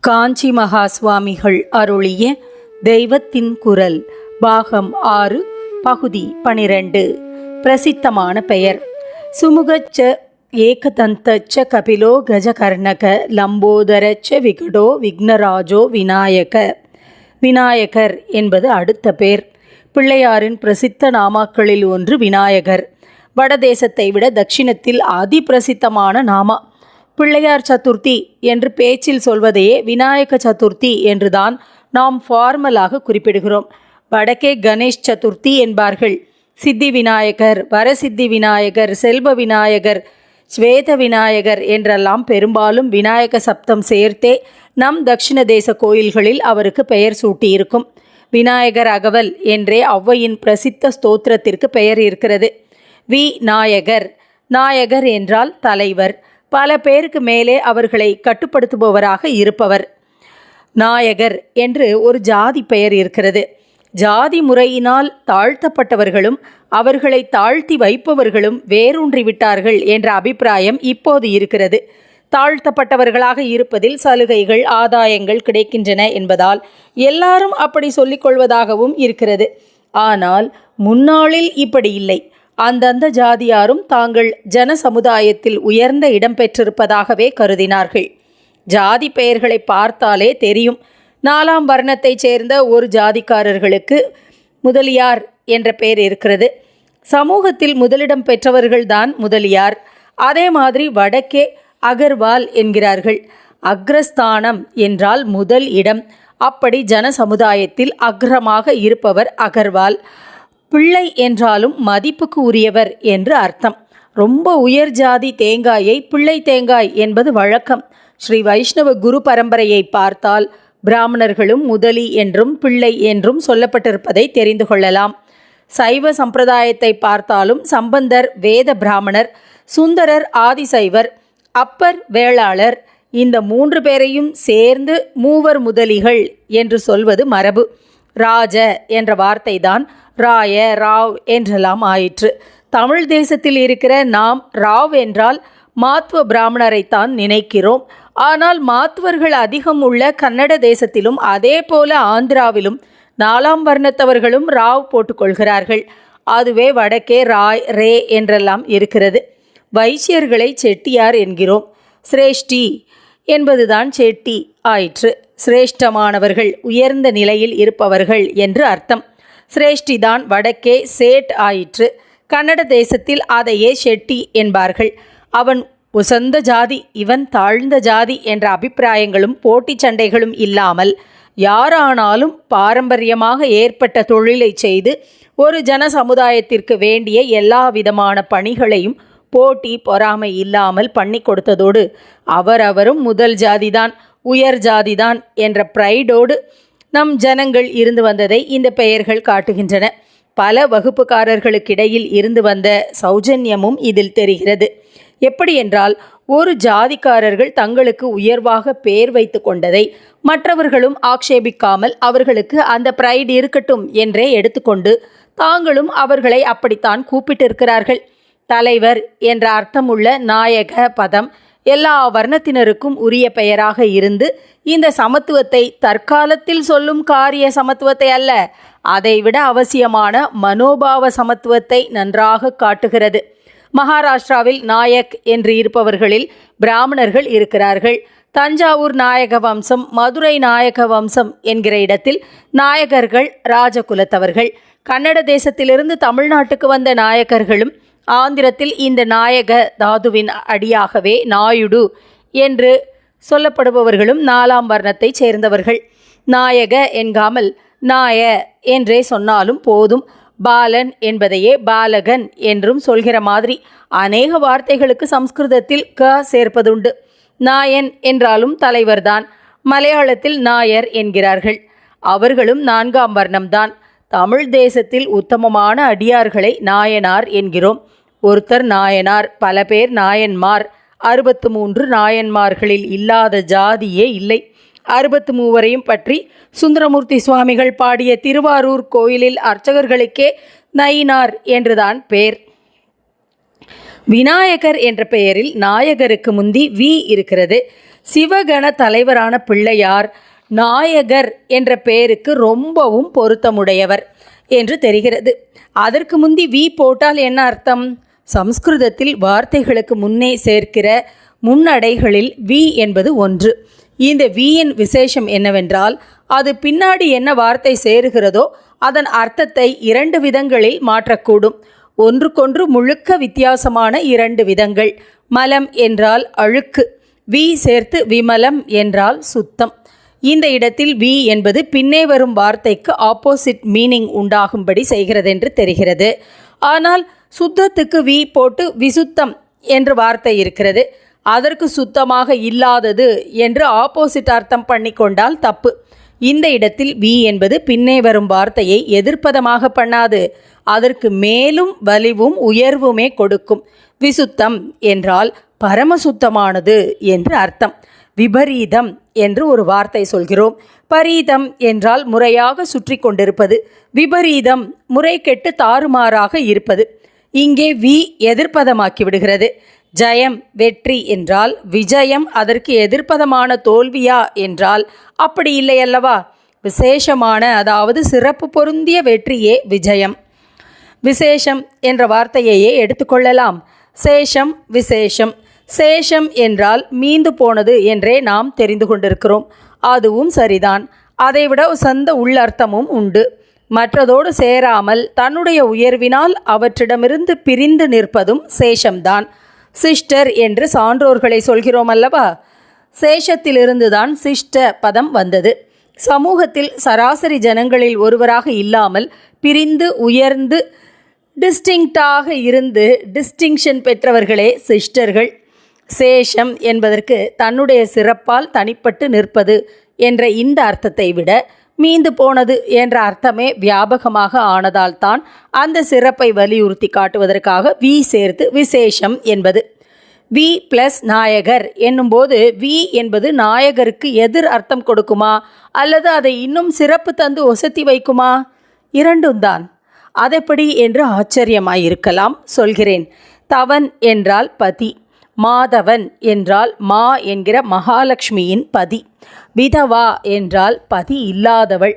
காஞ்சி மகா சுவாமிகள் அருளிய தெய்வத்தின் குரல் பாகம் ஆறு பகுதி பனிரெண்டு. பிரசித்தமான பெயர். சுமுகச்ச ஏகதந்தச்ச கபிலோ கஜகர்ணக லம்போதரச்ச விகடோ விக்னராஜோ விநாயக. விநாயகர் என்பது அடுத்த பேர். பிள்ளையாரின் பிரசித்த நாமாக்களில் ஒன்று விநாயகர். வடதேசத்தை விட தட்சிணத்தில் அதிபிரசித்தமான நாமா பிள்ளையார் சதுர்த்தி என்று பேச்சில் சொல்வதையே விநாயக சதுர்த்தி என்றுதான் நாம் ஃபார்மலாக குறிப்பிடுகிறோம். வடக்கே கணேஷ் சதுர்த்தி என்பார்கள். சித்தி விநாயகர் வரசித்தி விநாயகர் செல்வ விநாயகர் ஸ்வேத விநாயகர் என்றெல்லாம் பெரும்பாலும் விநாயக சப்தம் சேர்த்தே நம் தட்சிண தேச கோயில்களில் அவருக்கு பெயர் சூட்டியிருக்கும். விநாயகர் அகவல் என்றே ஒளவையின் பிரசித்த ஸ்தோத்திரத்திற்கு பெயர் இருக்கிறது. வி. நாயகர். நாயகர் என்றால் தலைவர். பல பேருக்கு மேலே அவர்களை கட்டுப்படுத்துபவராக இருப்பவர் நாயகர் என்று ஒரு ஜாதி பெயர் இருக்கிறது. ஜாதி முறையினால் தாழ்த்தப்பட்டவர்களும் அவர்களை தாழ்த்தி வைப்பவர்களும் வேரூன்றிவிட்டார்கள் என்ற அபிப்பிராயம் இப்போது இருக்கிறது. தாழ்த்தப்பட்டவர்களாக இருப்பதில் சலுகைகள் ஆதாயங்கள் கிடைக்கின்றன என்பதால் எல்லாரும் அப்படி சொல்லிக்கொள்வதாகவும் இருக்கிறது. ஆனால் முன்னாளில் இப்படி இல்லை. அந்தந்த ஜாதியாரும் தாங்கள் ஜன சமுதாயத்தில் உயர்ந்த இடம் பெற்றிருப்பதாகவே கருதினார்கள். ஜாதி பெயர்களை பார்த்தாலே தெரியும். நாலாம் வர்ணத்தைச் சேர்ந்த ஒரு ஜாதிக்காரர்களுக்கு முதலியார் என்ற பெயர் இருக்கிறது. சமூகத்தில் முதலிடம் பெற்றவர்கள்தான் முதலியார். அதே மாதிரி வடக்கே அகர்வால் என்கிறார்கள். அக்ரஸ்தானம் என்றால் முதல் இடம். அப்படி ஜன சமுதாயத்தில் அக்ரமாக இருப்பவர் அகர்வால். பிள்ளை என்றாலும் மதிப்புக்கு உரியவர் என்று அர்த்தம். ரொம்ப உயர் ஜாதி தேங்காயை பிள்ளை தேங்காய் என்பது வழக்கம். ஸ்ரீ வைஷ்ணவ குரு பரம்பரையை பார்த்தால் பிராமணர்களும் முதலி என்றும் பிள்ளை என்றும் சொல்லப்பட்டிருப்பதை தெரிந்து கொள்ளலாம். சைவ சம்பிரதாயத்தை பார்த்தாலும் சம்பந்தர் வேத பிராமணர் சுந்தரர் ஆதிசைவர் அப்பர் வேளாளர் இந்த மூன்று பேரையும் சேர்ந்து மூவர் முதலிகள் என்று சொல்வது மரபு. ராஜ என்ற வார்த்தைதான் ராய ராவ் என்றெல்லாம் ஆயிற்று. தமிழ் தேசத்தில் இருக்கிற நாம் ராவ் என்றால் மாத்வ பிராமணரைத்தான் நினைக்கிறோம். ஆனால் மாத்துவர்கள் அதிகம் உள்ள கன்னட தேசத்திலும் அதே போல ஆந்திராவிலும் நாலாம் வர்ணத்தவர்களும் ராவ் போட்டுக்கொள்கிறார்கள். அதுவே வடக்கே ராய் ரே என்றெல்லாம் இருக்கிறது. வைசியர்களை செட்டியார் என்கிறோம். சிரேஷ்டி என்பதுதான் செட்டி ஆயிற்று. சிரேஷ்டமானவர்கள் உயர்ந்த நிலையில் இருப்பவர்கள் என்று அர்த்தம். சிரேஷ்டிதான் வடக்கே சேட் ஆயிற்று. கன்னட தேசத்தில் அதையே ஷெட்டி என்பார்கள். அவன் உசந்த ஜாதி இவன் தாழ்ந்த ஜாதி என்ற அபிப்பிராயங்களும் போட்டி சண்டைகளும் இல்லாமல் யாரானாலும் பாரம்பரியமாக ஏற்பட்ட தொழிலை செய்து ஒரு ஜன சமுதாயத்திற்கு வேண்டிய எல்லா விதமான பணிகளையும் போட்டி பொறாமை இல்லாமல் பண்ணி கொடுத்ததோடு அவரவரும் முதல் ஜாதிதான் உயர் ஜாதிதான் என்ற ப்ரைடோடு நம் ஜனங்கள் இருந்து வந்ததை இந்த பெயர்கள் காட்டுகின்றன. பல வகுப்புக்காரர்களுக்கிடையில் இருந்து வந்த சௌஜன்யமும் இதில் தெரிகிறது. எப்படி என்றால் ஒரு ஜாதிக்காரர்கள் தங்களுக்கு உயர்வாக பேர் வைத்து கொண்டதை மற்றவர்களும் ஆக்ஷேபிக்காமல் அவர்களுக்கு அந்த பிரைட் இருக்கட்டும் என்றே எடுத்துக்கொண்டு தாங்களும் அவர்களை அப்படித்தான் கூப்பிட்டிருக்கிறார்கள். தலைவர் என்ற அர்த்தமுள்ள நாயக பதம் எல்லா வர்ணத்தினருக்கும் உரிய பெயராக இருந்து இந்த சமத்துவத்தை தற்காலத்தில் சொல்லும் காரிய சமத்துவத்தை அல்ல அதைவிட அவசியமான மனோபாவ சமத்துவத்தை நன்றாக காட்டுகிறது. மகாராஷ்டிராவில் நாயக் என்று இருப்பவர்களில் பிராமணர்கள் இருக்கிறார்கள். தஞ்சாவூர் நாயக வம்சம் மதுரை நாயக வம்சம் என்கிற இடத்தில் நாயகர்கள் ராஜகுலத்தவர்கள். கன்னட தேசத்திலிருந்து தமிழ்நாட்டுக்கு வந்த நாயகர்களும் ஆந்திரத்தில் இந்த நாயக தாதுவின் அடியாகவே நாயுடு என்று சொல்லப்படுபவர்களும் நாலாம் வர்ணத்தைச் சேர்ந்தவர்கள். நாயக என்காமல் நாய என்றே சொன்னாலும் போதும். பாலன் என்பதையே பாலகன் என்றும் சொல்கிற மாதிரி அநேக வார்த்தைகளுக்கு சம்ஸ்கிருதத்தில் க சேர்ப்பதுண்டு. நாயன் என்றாலும் தலைவர்தான். மலையாளத்தில் நாயர் என்கிறார்கள். அவர்களும் நான்காம் வர்ணம்தான். தமிழ் தேசத்தில் உத்தமமான அடியார்களை நாயனார் என்கிறோம். ஒருத்தர் நாயனார் பல பேர் நாயன்மார். அறுபத்து மூன்று நாயன்மார்களில் இல்லாத ஜாதியே இல்லை. அறுபத்து மூவரையும் பற்றி சுந்தரமூர்த்தி சுவாமிகள் பாடிய திருவாரூர் கோயிலில் அர்ச்சகர்களுக்கே நயினார் என்றுதான் பேர். விநாயகர் என்ற பெயரில் நாயகருக்கு முந்தி வி இருக்கிறது. சிவகண தலைவரான பிள்ளையார் நாயகர் என்ற பெயருக்கு ரொம்பவும் பொருத்தமுடையவர் என்று தெரிகிறது. அதற்கு முந்தி வி போட்டால் என்ன அர்த்தம்? சம்ஸ்கிருதத்தில் வார்த்தைகளுக்கு முன்னே சேர்க்கிற முன்னடைகளில் வி என்பது ஒன்று. இந்த வியின் விசேஷம் என்னவென்றால் அது பின்னாடி என்ன வார்த்தை சேருகிறதோ அதன் அர்த்தத்தை இரண்டு விதங்களில் மாற்றக்கூடும். ஒன்றுக்கொன்று முழுக்க வித்தியாசமான இரண்டு விதங்கள். மலம் என்றால் அழுக்கு வி சேர்த்து விமலம் என்றால் சுத்தம். இந்த இடத்தில் வி என்பது பின்னே வரும் வார்த்தைக்கு ஆப்போசிட் மீனிங் உண்டாகும்படி செய்கிறதென்று தெரிகிறது. ஆனால் சுத்தத்துக்கு வி போட்டு விசுத்தம் என்று வார்த்தை இருக்கிறது. அதற்கு சுத்தமாக இல்லாதது என்று ஆப்போசிட் அர்த்தம் பண்ணி கொண்டால் தப்பு. இந்த இடத்தில் வி என்பது பின்னே வரும் வார்த்தையை எதிர்ப்பதமாக பண்ணாது. அதற்கு மேலும் வலிவும் உயர்வுமே கொடுக்கும். விசுத்தம் என்றால் பரமசுத்தமானது என்று அர்த்தம். விபரீதம் என்று ஒரு வார்த்தை சொல்கிறோம். பரீதம் என்றால் முறையாக சுற்றி கொண்டிருப்பது விபரீதம் முறை கெட்டு தாறுமாறாக இருப்பது. இங்கே வி எதிர்ப்பதமாக்கி விடுகிறது ஜயம் வெற்றி என்றால் விஜயம் அதற்கு எதிர்ப்பதமான தோல்வியா என்றால் அப்படி இல்லை அல்லவா? விசேஷமான அதாவது சிறப்பு பொருந்திய வெற்றியே விஜயம். விசேஷம் என்ற வார்த்தையையே எடுத்துக்கொள்ளலாம் சேஷம் விசேஷம். சேஷம் என்றால் மீந்து போனது என்றே நாம் தெரிந்து கொண்டிருக்கிறோம். அதுவும் சரிதான். அதைவிட சொந்த உள்ளர்த்தமும் உண்டு. மற்றதோடு சேராமல் தன்னுடைய உயர்வினால் அவற்றிடமிருந்து பிரிந்து நிற்பதும் சேஷம்தான். சிஸ்டர் என்று சான்றோர்களை சொல்கிறோம் அல்லவா? சேஷத்திலிருந்துதான் சிஷ்ட பதம் வந்தது. சமூகத்தில் சராசரி ஜனங்களில் ஒருவராக இல்லாமல் பிரிந்து உயர்ந்து டிஸ்டிங்டாக இருந்து டிஸ்டிங்ஷன் பெற்றவர்களே சிஸ்டர்கள் சேஷம் என்பதற்கு தன்னுடைய சிறப்பால் தனிப்பட்டு நிற்பது என்ற இந்த அர்த்தத்தை விட மீந்து போனது என்ற அர்த்தமே வியாபகமாக ஆனதால்தான் அந்த சிறப்பை வலியுறுத்தி காட்டுவதற்காக வி சேர்த்து விசேஷம் என்பது. வி பிளஸ் நாயகர் என்னும்போது வி என்பது நாயகருக்கு எதிர் அர்த்தம் கொடுக்குமா? அல்லது அதை இன்னும் சிறப்பு தந்து ஒசத்தி வைக்குமா? இரண்டும் தான். அதெப்படி என்று ஆச்சரியமாயிருக்கலாம் சொல்கிறேன். தவன் என்றால் பதி. மாதவன் என்றால் மா என்கிற மகாலட்சுமியின் பதி. விதவா என்றால் பதி இல்லாதவள்.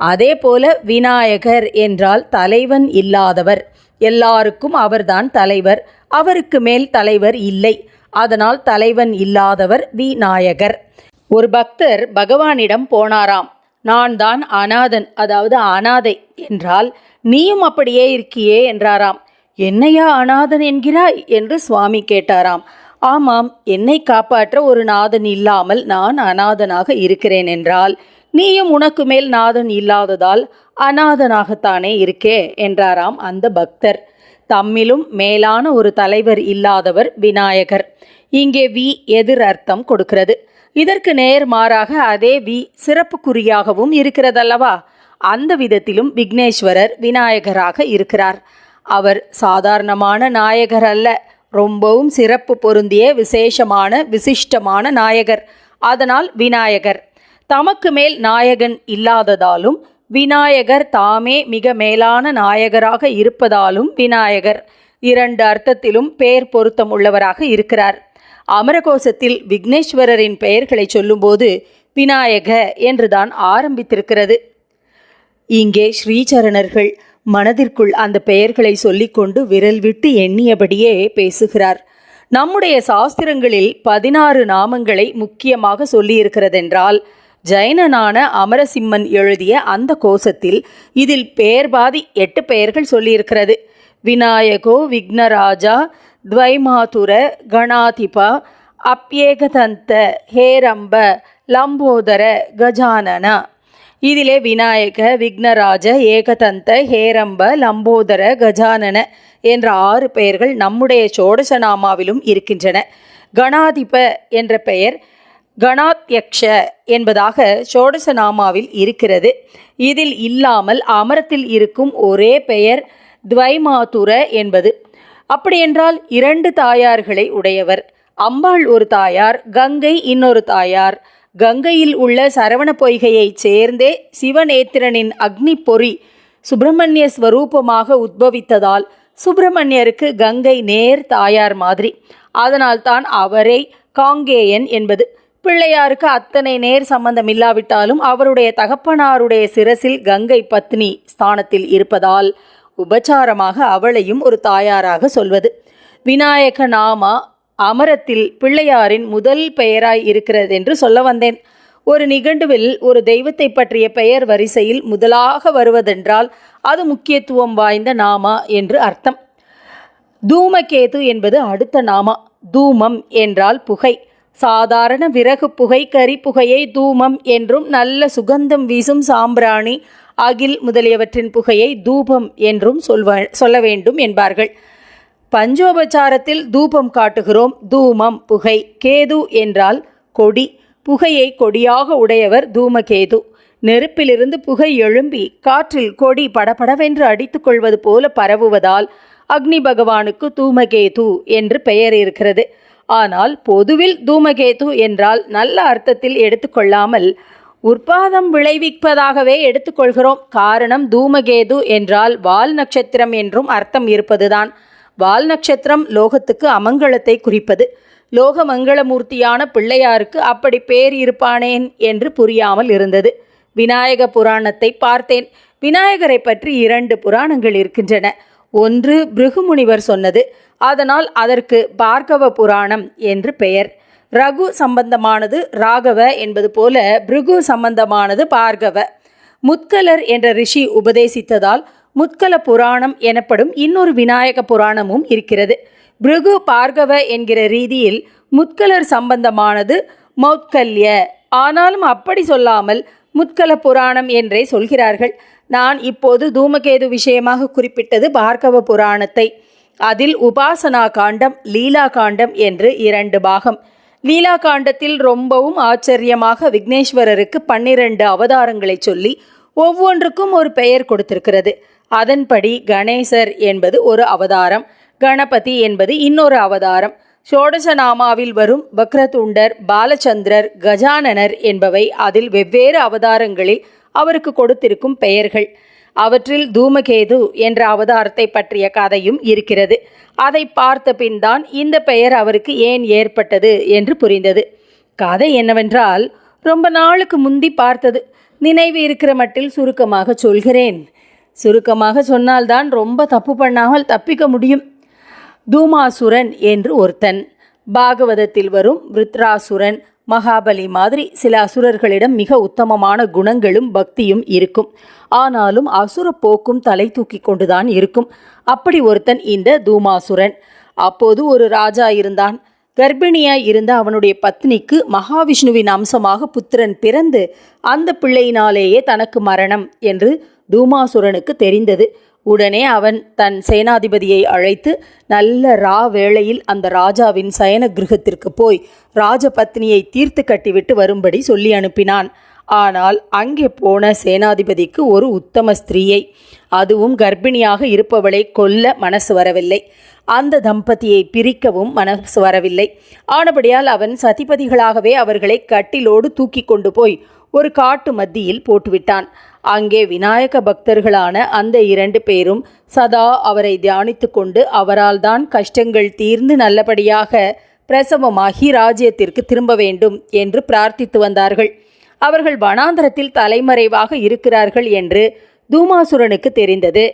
அதே போல விநாயகர் என்றால் தலைவன் இல்லாதவர். எல்லாருக்கும் அவர்தான் தலைவர். அவருக்கு மேல் தலைவர் இல்லை. அதனால் தலைவன் இல்லாதவர் விநாயகர். ஒரு பக்தர் பகவானிடம் போனாராம். நான் தான் அனாதன் அதாவது அனாதை என்றால் நீயும் அப்படியே இருக்கியே என்றாராம். என்னையா அநாதன் என்கிறாய்? என்று சுவாமி கேட்டாராம். ஆமாம் என்னை காப்பாற்ற ஒரு நாதன் இல்லாமல் நான் அநாதனாக இருக்கிறேன் என்றால் நீயும் உனக்கு மேல் நாதன் இல்லாததால் அநாதனாகத்தானே இருக்கே? என்றாராம் அந்த பக்தர். தம்மிலும் மேலான ஒரு தலைவர் இல்லாதவர் விநாயகர். இங்கே வி எதிர் அர்த்தம் கொடுக்கிறது. இதற்கு நேர் மாறாக அதே வி சிறப்புக்குறியாகவும் இருக்கிறதல்லவா? அந்த விதத்திலும் விக்னேஸ்வரர் விநாயகராக இருக்கிறார். அவர் சாதாரணமான நாயகர் அல்ல. ரொம்பவும் சிறப்பு பொருந்திய விசேஷமான விசிஷ்டமான நாயகர். அதனால் விநாயகர். தமக்கு மேல் நாயகன் இல்லாததாலும் விநாயகர் தாமே மிக மேலான நாயகராக இருப்பதாலும் விநாயகர். இரண்டு அர்த்தத்திலும் பெயர் பொருத்தம் உள்ளவராக இருக்கிறார். அமரகோசத்தில் விக்னேஸ்வரரின் பெயர்களை சொல்லும்போது விநாயக என்றுதான் ஆரம்பித்திருக்கிறது. இங்கே ஸ்ரீசரணர்கள் மனதிற்குள் அந்த பெயர்களை சொல்லிக்கொண்டு விரல் விட்டு எண்ணியபடியே பேசுகிறார். நம்முடைய சாஸ்திரங்களில் பதினாறு நாமங்களை முக்கியமாக சொல்லியிருக்கிறதென்றால் ஜைனனான அமரசிம்மன் எழுதிய அந்த கோஷத்தில் இதில் பெயர் பாதி எட்டு பெயர்கள் சொல்லியிருக்கிறது. விநாயகோ விக்னராஜா துவைமாதுர கணாதிபா அப்யேகதந்த ஹேரம்ப லம்போதர கஜானனா. இதிலே விநாயக விக்னராஜ ஏகதந்த ஹேரம்ப லம்போதர கஜானன என்ற ஆறு பெயர்கள் நம்முடைய சோடசநாமாவிலும் இருக்கின்றன. கணாதிப என்ற பெயர் கணாத்யக்ஷ என்பதாக சோடசநாமாவில் இருக்கிறது. இதில் இல்லாமல் அமரத்தில் இருக்கும் ஒரே பெயர் துவைமாதுர என்பது. அப்படியென்றால் இரண்டு தாயார்களை உடையவர். அம்பாள் ஒரு தாயார் கங்கை இன்னொரு தாயார். கங்கையில் உள்ள சரவண பொய்கையைச் சேர்ந்தே சிவநேத்திரனின் அக்னி பொறி சுப்பிரமணிய ஸ்வரூபமாக உத்பவித்ததால் சுப்பிரமணியருக்கு கங்கை நேர் தாயார் மாதிரி. அதனால்தான் அவரை காங்கேயன் என்பது. பிள்ளையாருக்கு அத்தனை நேர் சம்பந்தம் இல்லாவிட்டாலும் அவருடைய தகப்பனாருடைய சிரசில் கங்கை பத்னி ஸ்தானத்தில் இருப்பதால் உபச்சாரமாக அவளையும் ஒரு தாயாராக சொல்வது. விநாயக நாமா அமரத்தில் பிள்ளையாரின் முதல் பெயராய் இருக்கிறது என்று சொல்ல வந்தேன். ஒரு நிகண்டுவில் ஒரு தெய்வத்தை பற்றிய பெயர் வரிசையில் முதலாக வருவதென்றால் அது முக்கியத்துவம் வாய்ந்த நாமா என்று அர்த்தம். தூமகேது என்பது அடுத்த நாமா. தூமம் என்றால் புகை. சாதாரண விறகு புகை கரி புகையை தூமம் என்றும் நல்ல சுகந்தம் வீசும் சாம்பிராணி அகில் முதலியவற்றின் புகையை தூபம் என்றும் சொல்வ சொல்ல வேண்டும் என்பார்கள். பஞ்சோபச்சாரத்தில் தூபம் காட்டுகிறோம். தூமம் புகை கேது என்றால் கொடி. புகையை கொடியாக உடையவர் தூமகேது. நெருப்பிலிருந்து புகை எழும்பி காற்றில் கொடி படபடவென்று அடித்துக் கொள்வது போல பரவுவதால் அக்னி பகவானுக்கு தூமகேது என்று பெயர் இருக்கிறது. ஆனால் பொதுவில் தூமகேது என்றால் நல்ல அர்த்தத்தில் எடுத்துக்கொள்ளாமல் உற்பாதம் விளைவிப்பதாகவே எடுத்துக்கொள்கிறோம் காரணம் தூமகேது என்றால் வால் நட்சத்திரம் என்றும் அர்த்தம் இருப்பதுதான். வால் நட்சத்திரம் லோகத்துக்கு அமங்கலத்தை குறிப்பது. லோக மங்களமூர்த்தியான பிள்ளையாருக்கு அப்படி பேர் இருப்பானேன் என்று புரியாமல் இருந்தது. விநாயக புராணத்தை பார்த்தேன். விநாயகரை பற்றி இரண்டு புராணங்கள் இருக்கின்றன. ஒன்று பிருகுமுனிவர் சொன்னது. அதனால் அதற்கு பார்கவ புராணம் என்று பெயர். ரகு சம்பந்தமானது ராகவ என்பது போல பிருகு சம்பந்தமானது பார்கவ. முத்கலர் என்ற ரிஷி உபதேசித்ததால் முத்கல புராணம் எனப்படும் இன்னொரு விநாயக புராணமும் இருக்கிறது. பிருகு பார்கவ என்கிற ரீதியில் முத்கலர் சம்பந்தமானது மௌத்கல்ய. ஆனாலும் அப்படி சொல்லாமல் முத்கல புராணம் என்றே சொல்கிறார்கள். நான் இப்போது தூமகேது விஷயமாக குறிப்பிட்டது பார்கவ புராணத்தை. அதில் உபாசனா காண்டம் லீலா காண்டம் என்று இரண்டு பாகம். லீலா காண்டத்தில் ரொம்பவும் ஆச்சரியமாக விக்னேஸ்வரருக்கு பன்னிரண்டு அவதாரங்களை சொல்லி ஒவ்வொன்றுக்கும் ஒரு பெயர் கொடுத்திருக்கிறது. அதன்படி கணேசர் என்பது ஒரு அவதாரம் கணபதி என்பது இன்னொரு அவதாரம். சோடசநாமாவில் வரும் பக்ரதுண்டர் பாலச்சந்திரர் கஜானனர் என்பவை அதில் வெவ்வேறு அவதாரங்களில் அவருக்கு கொடுத்திருக்கும் பெயர்கள். அவற்றில் தூமகேது என்ற அவதாரத்தை பற்றிய கதையும் இருக்கிறது. அதை பார்த்த பின் தான் இந்த பெயர் அவருக்கு ஏன் ஏற்பட்டது என்று புரிந்தது. கதை என்னவென்றால் ரொம்ப நாளுக்கு முந்தி பார்த்தது. நினைவு இருக்கிற மட்டில் சுருக்கமாக சொல்கிறேன். சுருக்கமாக சொன்னால்தான் ரொம்ப தப்பு பண்ணாமல் தப்பிக்க முடியும். தூமாசுரன் என்று ஒருத்தன். பாகவதத்தில் வரும் விருத்ராசுரன் மகாபலி மாதிரி சில அசுரர்களிடம் மிக உத்தமமான குணங்களும் பக்தியும் இருக்கும். ஆனாலும் அசுர போக்கும் தலை தூக்கி கொண்டுதான் இருக்கும். அப்படி ஒருத்தன் இந்த தூமாசுரன். அப்போது ஒரு ராஜா இருந்தான். கர்ப்பிணியாய் இருந்த அவனுடைய பத்னிக்கு மகாவிஷ்ணுவின் அம்சமாக புத்திரன் பிறந்து அந்த பிள்ளையினாலேயே தனக்கு மரணம் என்று தூமாசுரனுக்கு தெரிந்தது. உடனே அவன் தன் சேனாதிபதியை அழைத்து நல்ல ரா வேளையில் அந்த ராஜாவின் சயன கிருகத்திற்கு போய் ராஜபத்னியை தீர்த்து கட்டிவிட்டு வரும்படி சொல்லி அனுப்பினான். ஆனால் அங்கே போன சேனாதிபதிக்கு ஒரு உத்தம ஸ்திரீயை அதுவும் கர்ப்பிணியாக இருப்பவளை கொல்ல மனசு வரவில்லை. அந்த தம்பதியை பிரிக்கவும் மனசு வரவில்லை. ஆனபடியால் அவன் சதிபதிகளாகவே அவர்களை கட்டிலோடு தூக்கி கொண்டு போய் ஒரு காட்டு மத்தியில் போட்டுவிட்டான். அங்கே விநாயக பக்தர்களான அந்த இரண்டு பேரும் சதா அவரை தியானித்து கொண்டு அவரால் தான் கஷ்டங்கள் தீர்ந்து நல்லபடியாக பிரசவமாகி ராஜ்யத்திற்கு திரும்ப வேண்டும் என்று பிரார்த்தித்து வந்தார்கள். அவர்கள் வனாந்தரத்தில் தலைமறைவாக இருக்கிறார்கள் என்று தூமாசுரனுக்கு தெரிந்தது.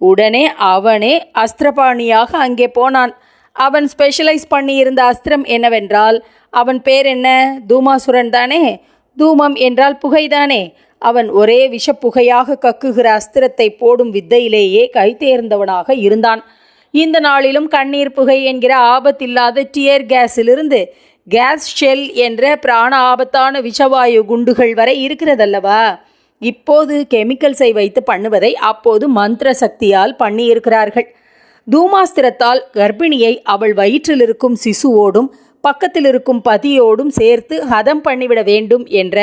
உடனே அவனே அஸ்திரபாணியாக அங்கே போனான். அவன் ஸ்பெஷலைஸ் பண்ணியிருந்த அஸ்திரம் என்னவென்றால் அவன் பேர் என்ன? தூமாசுரன் தானே தூமம் என்றால் புகைதானே? அவன் ஒரே விஷப்புகையாக கக்குகிற அஸ்திரத்தை போடும் வித்தையிலேயே கைதேர்ந்தவனாக இருந்தான். இந்த நாளிலும் கண்ணீர் புகை என்கிற ஆபத்தில்லாத டியர் கேஸிலிருந்து கேஸ் ஷெல் என்ற பிராண ஆபத்தான விஷவாயு குண்டுகள் வரை இருக்கிறதல்லவா? இப்போது கெமிக்கல்ஸை வைத்து பண்ணுவதை அப்போது மந்திர சக்தியால் பண்ணியிருக்கிறார்கள். தூமாஸ்திரத்தால் கர்ப்பிணியை அவள் வயிற்றில் இருக்கும் சிசுவோடும் பக்கத்தில் இருக்கும் பதியோடும் சேர்த்து ஹதம் பண்ணிவிட வேண்டும் என்ற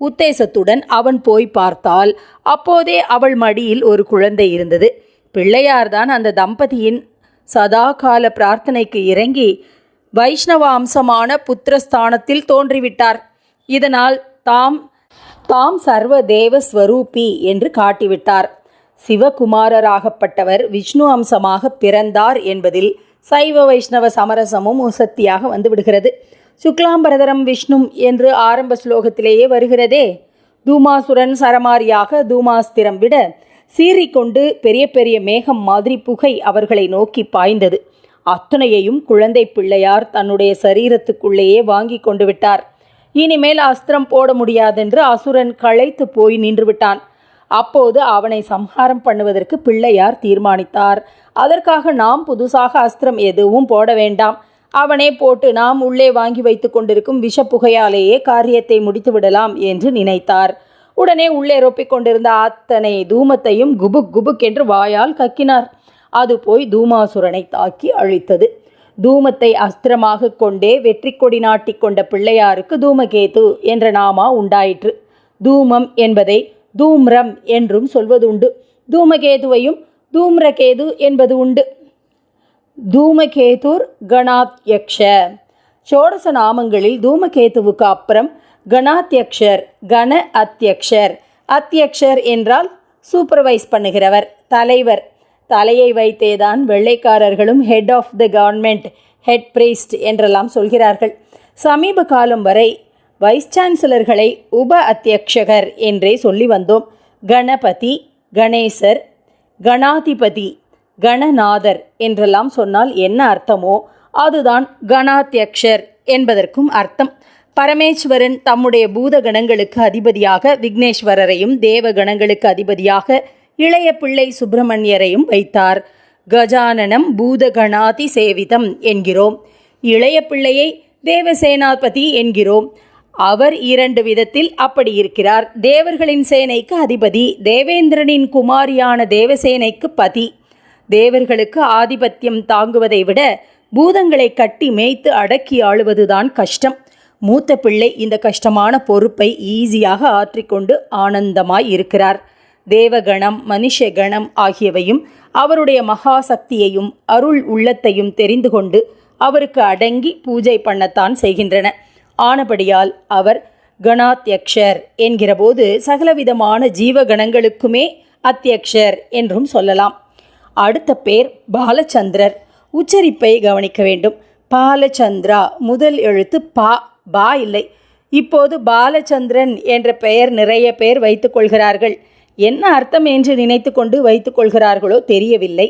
உத்தேசத்துடன் அவன் போய் பார்த்தால் அப்போதே அவள் மடியில் ஒரு குழந்தை இருந்தது. பிள்ளையார்தான் அந்த தம்பதியின் சதாகால பிரார்த்தனைக்கு இறங்கி வைஷ்ணவ அம்சமான புத்திரஸ்தானத்தில் தோன்றிவிட்டார். இதனால் தாம் தாம் சர்வ தேவஸ்வரூபி என்று காட்டிவிட்டார். சிவகுமாரராகப்பட்டவர் விஷ்ணு அம்சமாக பிறந்தார் என்பதில் சைவ வைஷ்ணவ சமரசமும் உசத்தியாக வந்து விடுகிறது. சுக்லாம்பரதரம் விஷ்ணும் என்று ஆரம்ப ஸ்லோகத்திலேயே வருகிறதே. தூமாசுரன் சரமாரியாக தூமாஸ்திரம் விட சீறிக்கொண்டு பெரிய பெரிய மேகம் மாதிரி புகை அவர்களை நோக்கி பாய்ந்தது. அத்தனையையும் குழந்தை பிள்ளையார் தன்னுடைய சரீரத்துக்குள்ளேயே வாங்கி கொண்டு விட்டார். இனிமேல் அஸ்திரம் போட முடியாதென்று அசுரன் களைத்து போய் நின்று விட்டான். அப்போது அவனை சம்ஹாரம் பண்ணுவதற்கு பிள்ளையார் தீர்மானித்தார். அதற்காக நாம் புதுசாக அஸ்திரம் எதுவும் போட வேண்டாம். அவனே போட்டு நாம் உள்ளே வாங்கி வைத்து கொண்டிருக்கும் விஷப்புகையாலேயே காரியத்தை முடித்து விடலாம் என்று நினைத்தார். உடனே உள்ளே ரொப்பிக் கொண்டிருந்த அத்தனை தூமத்தையும் குபுக் குபுக் என்று வாயால் கக்கினார். அது போய் தூமாசுரனை தாக்கி அழித்தது. தூமத்தை அஸ்திரமாக கொண்டே வெற்றி கொடி நாட்டிக் கொண்ட பிள்ளையாருக்கு தூமகேது என்ற நாமா உண்டாயிற்று. தூமம் என்பதை தூம்ரம் என்றும் சொல்வதுண்டு. தூமகேதுவையும் தூம்ரகேது என்பது உண்டு. தூமகேதுர் கணாத்யக்ஷ. ஷோடச நாமங்களில் தூமகேதுவுக்கு அப்புறம் கணாத்யக்ஷர் கண அத்தியக்ஷர் அத்தியக்ஷர் என்றால் சூப்பர்வைஸ் பண்ணுகிறவர் தலைவர். தலையை வைத்தேதான் வெள்ளைக்காரர்களும் head of the government head priest என்றெல்லாம் சொல்கிறார்கள். சமீப காலம் வரை வைஸ் சான்சலர்களை உப அத்தியக்ஷகர் என்றே சொல்லி வந்தோம். கணபதி கணேசர் கணாதிபதி கணநாதர் என்றெல்லாம் சொன்னால் என்ன அர்த்தமோ அதுதான் கணாத்தியக்ஷர் என்பதற்கும் அர்த்தம். பரமேஸ்வரன் தம்முடைய பூத கணங்களுக்கு அதிபதியாக விக்னேஸ்வரரையும் தேவ கணங்களுக்கு அதிபதியாக இளைய பிள்ளை சுப்பிரமணியரையும் வைத்தார். கஜானனம் பூதகணாதி சேவிதம் என்கிறோம். இளைய பிள்ளையை தேவசேனாபதி என்கிறோம். அவர் இரண்டு விதத்தில் அப்படி இருக்கிறார். தேவர்களின் சேனைக்கு அதிபதி தேவேந்திரனின் குமாரியான தேவசேனைக்கு பதி. தேவர்களுக்கு ஆதிபத்தியம் தாங்குவதை விட பூதங்களை கட்டி மேய்த்து அடக்கி ஆளுவதுதான் கஷ்டம். மூத்த பிள்ளை இந்த கஷ்டமான பொறுப்பை ஈஸியாக ஆற்றிக்கொண்டு ஆனந்தமாய் இருக்கிறார். தேவகணம் மனுஷகணம் ஆகியவையும் அவருடைய மகாசக்தியையும் அருள் உள்ளத்தையும் தெரிந்து கொண்டு அவருக்கு அடங்கி பூஜை பண்ணத்தான் செய்கின்றன. ஆனபடியால் அவர் கணாத்தியக்ஷர் என்கிறபோது சகலவிதமான ஜீவகணங்களுக்குமே அத்தியக்ஷர் என்றும் சொல்லலாம். அடுத்த பேர் பாலச்சந்திரர். உச்சரிப்பை கவனிக்க வேண்டும். பாலச்சந்திரா முதல் எழுத்து பா பா இல்லை. இப்போது பாலச்சந்திரன் என்ற பெயர் நிறைய பேர் வைத்துக்கொள்கிறார்கள் என்ன அர்த்தம் என்று நினைத்து கொண்டு வைத்துக்கொள்கிறார்களோ தெரியவில்லை.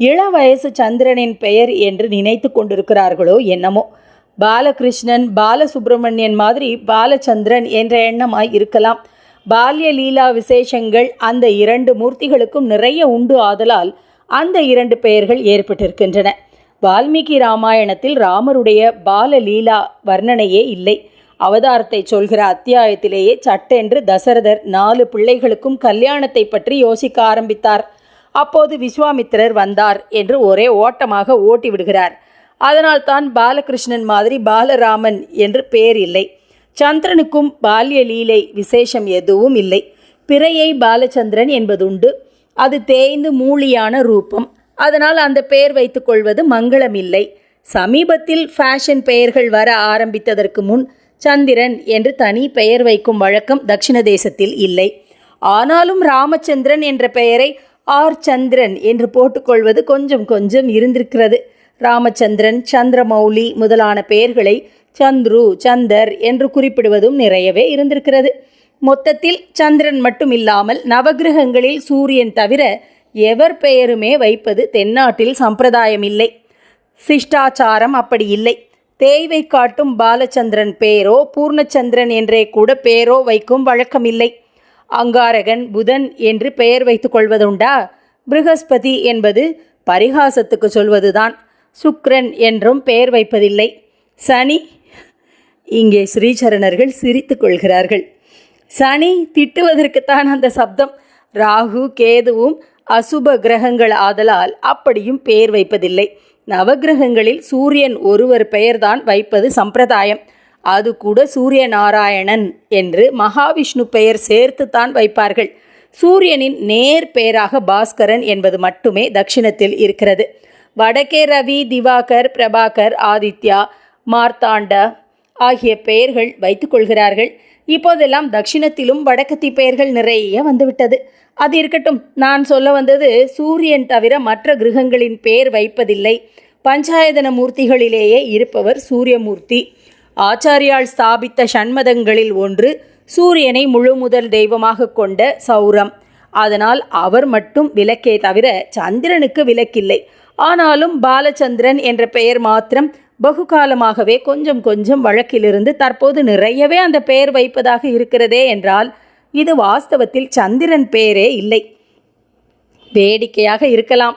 இள வயசு சந்திரனின் பெயர் என்று நினைத்து கொண்டிருக்கிறார்களோ என்னமோ. பாலகிருஷ்ணன் பாலசுப்பிரமணியன் மாதிரி பாலச்சந்திரன் என்ற எண்ணமாய் இருக்கலாம். பால்ய லீலா விசேஷங்கள் அந்த இரண்டு மூர்த்திகளுக்கும் நிறைய உண்டு ஆதலால் அந்த இரண்டு பெயர்கள் ஏற்பட்டிருக்கின்றன. வால்மீகி ராமாயணத்தில் ராமருடைய பால லீலா வர்ணனையே இல்லை. அவதாரத்தை சொல்கிற அத்தியாயத்திலேயே சட்டென்று தசரதர் நாலு பிள்ளைகளுக்கும் கல்யாணத்தை பற்றி யோசிக்க ஆரம்பித்தார். அப்போது விஸ்வாமித்திரர் வந்தார் என்று ஒரே ஓட்டமாக ஓட்டி விடுகிறார் அதனால் தான் பாலகிருஷ்ணன் மாதிரி பாலராமன் என்று பெயர் இல்லை. சந்திரனுக்கும் பால்ய லீலை விசேஷம் எதுவும் இல்லை. பிறையை பாலச்சந்திரன் என்பதுண்டு. அது தேய்ந்து மூலியான ரூபம். அதனால் அந்த பெயர் வைத்துக்கொள்வது மங்களம் இல்லை சமீபத்தில் ஃபேஷன் பெயர்கள் வர ஆரம்பித்ததற்கு முன் சந்திரன் என்று தனி பெயர் வைக்கும் வழக்கம் தட்சிண தேசத்தில் இல்லை. ஆனாலும் ராமச்சந்திரன் என்ற பெயரை ஆர் சந்திரன் என்று போட்டுக்கொள்வது கொஞ்சம் கொஞ்சம் இருந்திருக்கிறது. ராமச்சந்திரன் சந்திரமௌலி முதலான பெயர்களை சந்துரு சந்தர் என்று குறிப்பிடுவதும் நிறையவே இருந்திருக்கிறது. மொத்தத்தில் சந்திரன் மட்டும் இல்லாமல் நவகிரகங்களில் சூரியன் தவிர எவர் பெயருமே வைப்பது தென்னாட்டில் சம்பிரதாயம் இல்லை சிஷ்டாச்சாரம் அப்படி இல்லை. தேய்வை காட்டும் பாலச்சந்திரன் பேரோ பூர்ணச்சந்திரன் என்றே கூட பேரோ வைக்கும் வழக்கமில்லை. அங்காரகன் புதன் என்று பெயர் வைத்துக் கொள்வதுண்டா? பிருகஸ்பதி என்பது பரிகாசத்துக்கு சொல்வதுதான். சுக்ரன் என்றும் பெயர் வைப்பதில்லை. சனி இங்கே ஸ்ரீசரணர்கள் சிரித்துக் கொள்கிறார்கள். சனி திட்டுவதற்குத்தான் அந்த சப்தம். ராகு கேதுவும் அசுப கிரகங்கள் ஆதலால் அப்படியும் பெயர் வைப்பதில்லை. நவகிரகங்களில் சூரியன் ஒருவர் பெயர்தான் வைப்பது சம்பிரதாயம். அது கூட சூரிய நாராயணன் என்று மகாவிஷ்ணு பெயர் சேர்த்துத்தான் வைப்பார்கள். சூரியனின் நேர் பெயராக பாஸ்கரன் என்பது மட்டுமே தட்சிணத்தில் இருக்கிறது. வடக்கே ரவி திவாகர் பிரபாகர் ஆதித்யா மார்த்தாண்ட ஆகிய பெயர்கள் வைத்துக்கொள்கிறார்கள் இப்போதெல்லாம் தட்சிணத்திலும் வடக்கத்தி பெயர்கள் நிறைய வந்துவிட்டது. அது இருக்கட்டும் நான் சொல்ல வந்தது சூரியன் தவிர மற்ற கிரகங்களின் பெயர் வைப்பதில்லை. பஞ்சாயதன மூர்த்திகளிலேயே இருப்பவர் சூரியமூர்த்தி. ஆச்சாரியால் ஸ்தாபித்த சண்மதங்களில் ஒன்று சூரியனை முழு முதல் தெய்வமாக கொண்ட சௌரம். அதனால் அவர் மட்டும் விலக்கே தவிர சந்திரனுக்கு விலக்கில்லை ஆனாலும் பாலச்சந்திரன் என்ற பெயர் மாத்திரம் பகுகாலமாகவே கொஞ்சம் கொஞ்சம் வழக்கிலிருந்து தற்போது நிறையவே அந்த பெயர் வைப்பதாக இருக்கிறதே என்றால் இது வாஸ்தவத்தில் சந்திரன் பெயரே இல்லை. வேடிக்கையாக இருக்கலாம்.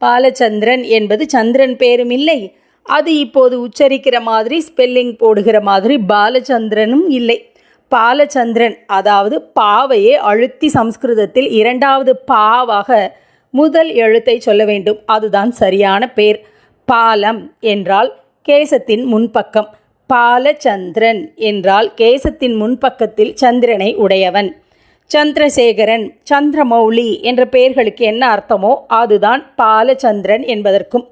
பாலச்சந்திரன் என்பது சந்திரன் பேரும் இல்லை. அது இப்போது உச்சரிக்கிற மாதிரி ஸ்பெல்லிங் போடுகிற மாதிரி பாலச்சந்திரனும் இல்லை. பாலச்சந்திரன் அதாவது பாவையே அழுத்தி சம்ஸ்கிருதத்தில் இரண்டாவது பாவாக முதல் எழுத்தை சொல்ல வேண்டும். அதுதான் சரியான பேர். பாலம் என்றால் கேசத்தின் முன்பக்கம். பாலச்சந்திரன் என்றால் கேசத்தின் முன்பக்கத்தில் சந்திரனை உடையவன். சந்திரசேகரன் சந்திரமௌலி என்ற பெயர்களுக்கு என்ன அர்த்தமோ அதுதான் பாலச்சந்திரன் என்பதற்கும்.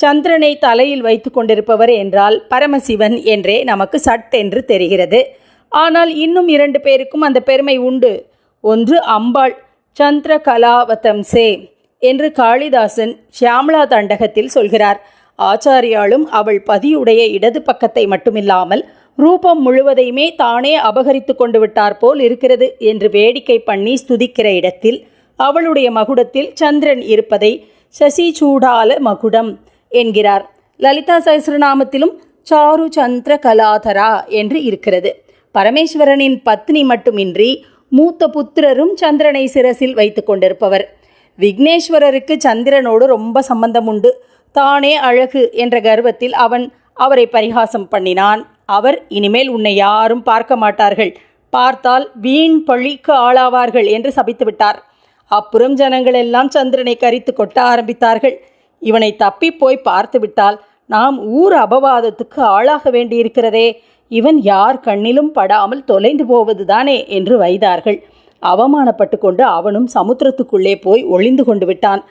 சந்திரனை தலையில் வைத்து கொண்டிருப்பவர் என்றால் பரமசிவன் என்றே நமக்கு சட்டென்று தெரிகிறது. ஆனால் இன்னும் இரண்டு பேருக்கும் அந்த பெருமை உண்டு. ஒன்று அம்பாள் சந்திர கலாவதம்சே என்று காளிதாசன் ஷியாமலா தண்டகத்தில் சொல்கிறார். ஆச்சாரியாலும் அவள் பதியுடைய இடது பக்கத்தை மட்டுமில்லாமல் ரூபம் முழுவதையுமே தானே அபகரித்து கொண்டு விட்டார் போல் இருக்கிறது என்று வேடிக்கை பண்ணி ஸ்துதிக்கிற இடத்தில் அவளுடைய மகுடத்தில் சந்திரன் இருப்பதை சசி சூடால மகுடம் என்கிறார். லலிதா சஹசிரநாமத்திலும் சாரு சந்திர கலாதரா என்று இருக்கிறது. பரமேஸ்வரனின் பத்னி மட்டுமின்றி மூத்த புத்திரரும் சந்திரனை சிரசில் வைத்து கொண்டிருப்பவர். விக்னேஸ்வரருக்கு சந்திரனோடு ரொம்ப சம்பந்தம் உண்டு தானே அழகு என்ற கர்வத்தில் அவன் அவரை பரிகாசம் பண்ணினான். அவர் இனிமேல் உன்னை யாரும் பார்க்க மாட்டார்கள். பார்த்தால் வீண் பழிக்கு ஆளாவார்கள் என்று சபித்துவிட்டார் அப்புறம் ஜனங்கள் எல்லாம் சந்திரனை கரித்து கொட்ட ஆரம்பித்தார்கள். இவனை தப்பி போய் பார்த்துவிட்டால் நாம் ஊர் அபவாதத்துக்கு ஆளாக வேண்டியிருக்கிறதே. இவன் யார் கண்ணிலும் படாமல் தொலைந்து போவதுதானே என்று வைத்தார்கள் அவமானப்பட்டு கொண்டு அவனும் சமுத்திரத்துக்குள்ளே போய் ஒளிந்து கொண்டு விட்டான்.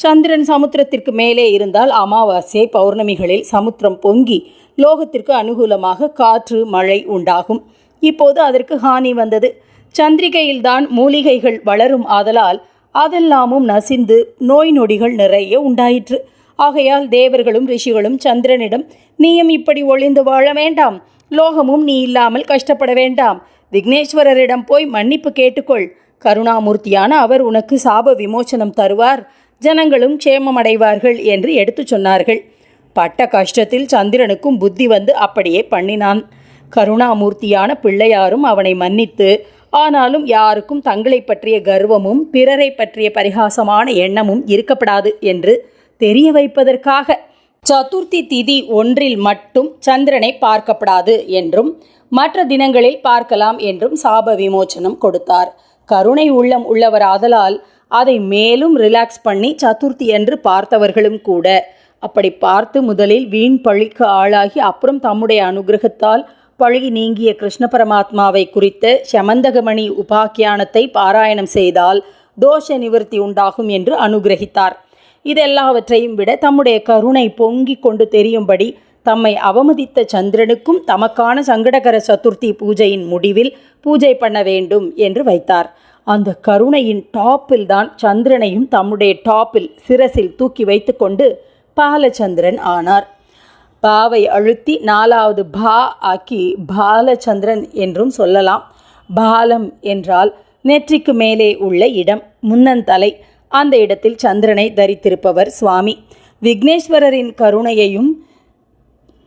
சந்திரன் சமுத்திரத்திற்கு மேலே இருந்தால் அமாவாசை பௌர்ணமிகளில் சமுத்திரம் பொங்கி லோகத்திற்கு அனுகூலமாக காற்று மழை உண்டாகும். இப்போது அதற்கு ஹானி வந்தது. சந்திரிகையில்தான் மூலிகைகள் வளரும் ஆதலால் அதெல்லாமும் நசிந்து நோய் நொடிகள் நிறைய உண்டாயிற்று. ஆகையால் தேவர்களும் ரிஷிகளும் சந்திரனிடம் நீயும் இப்படி ஒளிந்து வாழ வேண்டாம். லோகமும் நீ இல்லாமல் கஷ்டப்பட வேண்டாம். விக்னேஸ்வரரிடம் போய் மன்னிப்பு கேட்டுக்கொள். கருணாமூர்த்தியான அவர் உனக்கு சாப விமோசனம் தருவார். ஜனங்களும் க்ஷேமமடைவார்கள் என்று எடுத்துச் சொன்னார்கள். பட்ட கஷ்டத்தில் சந்திரனுக்கும் புத்தி வந்து அப்படியே பண்ணினான். கருணாமூர்த்தியான பிள்ளையாரும் அவனை மன்னித்து ஆனாலும் யாருக்கும் தங்களை பற்றிய கர்வமும் பிறரை பற்றிய பரிகாசமான எண்ணமும் இருக்கப்படாது என்று தெரிய வைப்பதற்காக சதுர்த்தி திதி ஒன்றில் மட்டும் சந்திரனை பார்க்கப்படாது என்றும் மற்ற தினங்களில் பார்க்கலாம் என்றும் சாப விமோச்சனம் கொடுத்தார். கருணை உள்ளம் உள்ளவர் ஆதலால் அதை மேலும் ரிலாக்ஸ் பண்ணி சதுர்த்தி என்று பார்த்தவர்களும் கூட. அப்படி பார்த்து முதலில் வீண் பழிக்கு ஆளாகி அப்புறம் தம்முடைய அனுகிரகத்தால் பழி நீங்கிய கிருஷ்ண பரமாத்மாவை குறித்த சமந்தகமணி உபாக்கியானத்தை பாராயணம் செய்தால் தோஷ நிவர்த்தி உண்டாகும் என்று அனுகிரகித்தார். இதெல்லாவற்றையும் விட தம்முடைய கருணை பொங்கிக் கொண்டு தெரியும்படி தம்மை அவமதித்த சந்திரனுக்கும் தமக்கான சங்கடகர சதுர்த்தி பூஜையின் முடிவில் பூஜை பண்ண வேண்டும் என்று வைத்தார். அந்த கருணையின் டாப்பில் தான் சந்திரனையும் தம்முடைய டாப்பில் சிரசில் தூக்கி வைத்துக்கொண்டு பாலச்சந்திரன் ஆனார். பாவை அழுத்தி நாலாவது பா ஆக்கி பாலச்சந்திரன் என்றும் சொல்லலாம். பாலம் என்றால் நெற்றிக்கு மேலே உள்ள இடம் முன்னந்தலை அந்த இடத்தில் சந்திரனை தரித்திருப்பவர் சுவாமி. விக்னேஸ்வரரின் கருணையையும்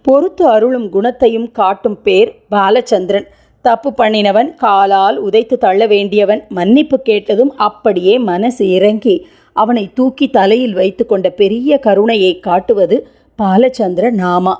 பொறுத்து அருளும் குணத்தையும் காட்டும் பேர் பாலச்சந்திரன். தப்பு பண்ணினவன் காலால் உதைத்து தள்ள வேண்டியவன் மன்னிப்பு கேட்டதும் அப்படியே மனசு இறங்கி அவனை தூக்கி தலையில் வைத்து கொண்ட பெரிய கருணையை காட்டுவது பாலச்சந்திர நாமா.